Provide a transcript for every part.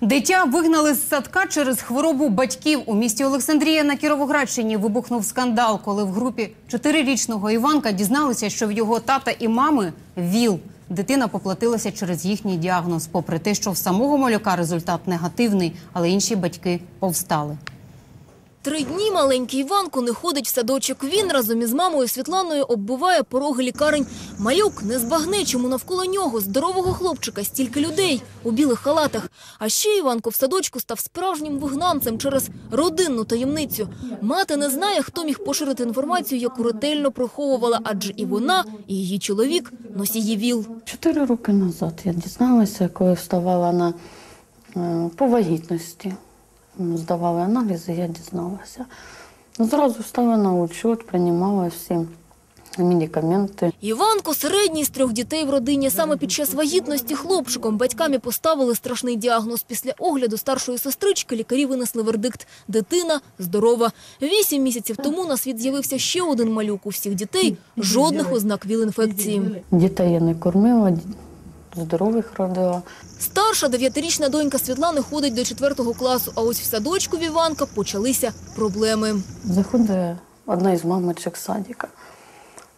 Дитя вигнали з садка через хворобу батьків. У місті Олександрія на Кіровоградщині вибухнув скандал, коли в групі чотирирічного Іванка дізналися, що в його тата і мами ВІЛ. Дитина поплатилася через їхній діагноз, попри те, що в самого малюка результат негативний, але інші батьки повстали. Три дні маленький Іванко не ходить в садочок. Він разом із мамою Світланою оббиває пороги лікарень. Малюк не збагне, чому навколо нього здорового хлопчика стільки людей у білих халатах. А ще Іванко в садочку став справжнім вигнанцем через родинну таємницю. Мати не знає, хто міг поширити інформацію, яку ретельно приховувала, адже і вона, і її чоловік носії ВІЛ. Чотири роки назад я дізналася, коли вставала на е, по вагітності. Здавали аналізи, я дізналася. Зразу стала на учет, приймала всі медикаменти. Іванко середній з трьох дітей в родині. Саме під час вагітності хлопчиком батьками поставили страшний діагноз. Після огляду старшої сестрички лікарі винесли вердикт. Дитина здорова. Вісім місяців тому на світ з'явився ще один малюк. У всіх дітей жодних ознак ВІЛ-інфекції. Дітей я не кормила, здорових родила. Старша дев'ятирічна донька Світлани ходить до четвертого класу. А ось в садочку в Іванка почалися проблеми. Заходить одна із мамочок садика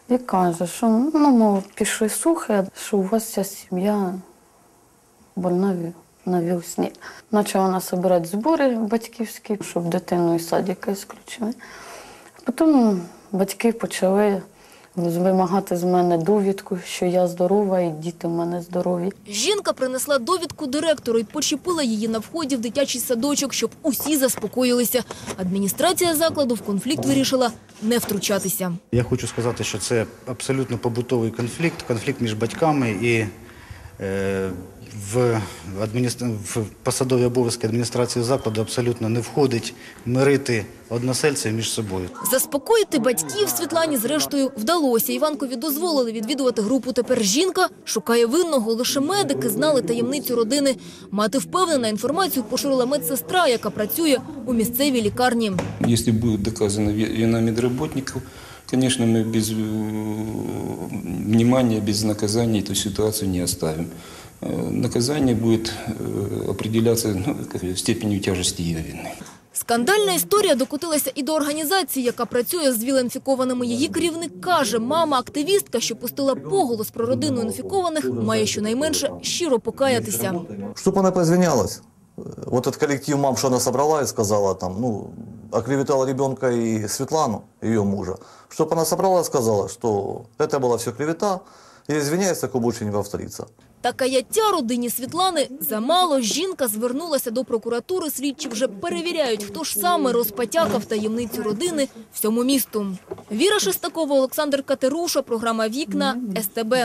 і каже, що ну, мов, пішли слухи, що у вас вся сім'я больна на вілсні. Почала вона збирати збори батьківські, щоб дитину із садика ісключили. Потім батьки почали вимагати з мене довідку, що я здорова і діти в мене здорові. Жінка принесла довідку директору і почепила її на вході в дитячий садочок, щоб усі заспокоїлися. Адміністрація закладу в конфлікт вирішила не втручатися. Я хочу сказати, що це абсолютно побутовий конфлікт, конфлікт між батьками і в, адміністра... в посадові обов'язки адміністрації закладу абсолютно не входить мирити односельців між собою. Заспокоїти батьків Світлані зрештою вдалося. Іванкові дозволили відвідувати групу. Тепер жінка шукає винного. Лише медики знали таємницю родини. Мати впевнена, інформацію поширила медсестра, яка працює у місцевій лікарні. Если будет доказана ви- вина медработников, конечно, мы без э, внимания, без наказания эту ситуацию не оставим. Э, Наказание будет э, определяться ну, как ее, степенью тяжести ее вины. Скандальна історія докотилася і до організації, яка працює з ВІЛ-інфікованими. Її керівник каже, мама-активістка, що пустила поголос про родину інфікованих, має щонайменше щиро покаятися. Чтобы она поизвинялась. Э, Вот этот коллектив мам, что она собрала и сказала там, ну, оклеветала ребенка и Светлану, ее мужа. Чтобы она собрала и сказала, что это была все клевета, и извиняется, такое больше не повторится. Та каяття родині Світлани замало. Жінка звернулася до прокуратури. Слідчі вже перевіряють, хто ж саме розпотякав таємницю родини всьому місту. Віра Шестакова, Олександр Катеруша, програма «Вікна», СТБ.